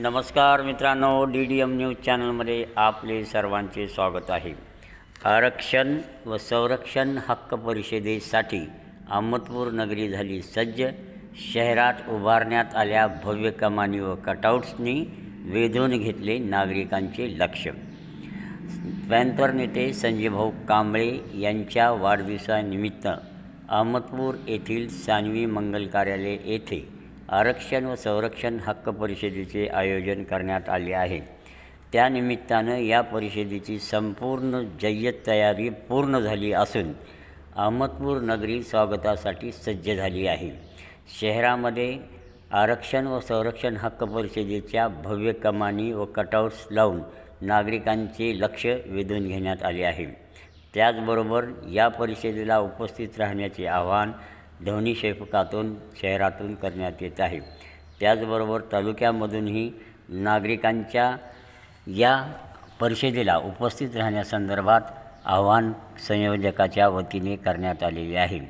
नमस्कार मित्रांनो D D M news चॅनलमध्ये आपले सर्वांचे स्वागत आहे. आरक्षण व संरक्षण हक्क परिषदेसाठी अहमदपूर नगरी झाली सज्ज. शहरात उभारण्यात आल्या भव्य कमानी व कटआउट्सनी वेधून घेतले नागरिकांचे लक्ष. पॅन्थर नेते संजयभाऊ कांबळे यांच्या वाढदिवसानिमित्त अहमदपूर येथील सानवी मंगल कार्यालय येथे आरक्षण व संरक्षण हक्क परिषदेचे आयोजन करण्यात आले आहे. त्यानिमित्तानं या परिषदेची संपूर्ण जय्यत तयारी पूर्ण झाली असून अहमदपूर नगरी स्वागतासाठी सज्ज झाली आहे. शहरामध्ये आरक्षण व संरक्षण हक्क परिषदेच्या भव्य कमानी व कटआउट्स लावून नागरिकांचे लक्ष वेधून घेण्यात आले आहे. त्याचबरोबर या परिषदेला उपस्थित राहण्याचे आवाहन ध्वनी शेफकातून शहरातून करण्यात येत आहे. त्याचबरोबर तालुक्यामधूनही नागरिकांच्या या परिषदेला उपस्थित राहण्यासंदर्भात आव्हान संयोजकाच्या वतीने करण्यात आलेले आहे.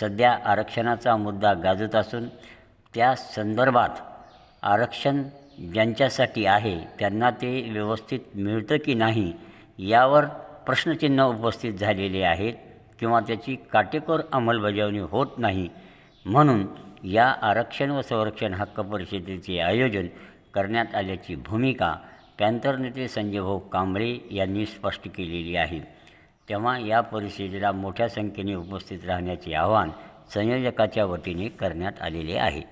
सध्या आरक्षणाचा मुद्दा गाजत असून त्या संदर्भात आरक्षण ज्यांच्यासाठी आहे त्यांना ते व्यवस्थित मिळतं की नाही यावर प्रश्नचिन्ह उपस्थित झालेले आहेत. किंवा त्याची काटेकोर अंमलबजावणी होत नाही. म्हणून या आरक्षण व संरक्षण हक्क परिषदेचे आयोजन करण्यात आल्याची भूमिका पॅन्थर नेते संजयभाऊ कांबळे यांनी स्पष्ट केलेली आहे. तेव्हा या परिषदेला मोठ्या संख्येने उपस्थित राहण्याचे आवाहन संयोजकाच्या वतीने करण्यात आलेले आहे.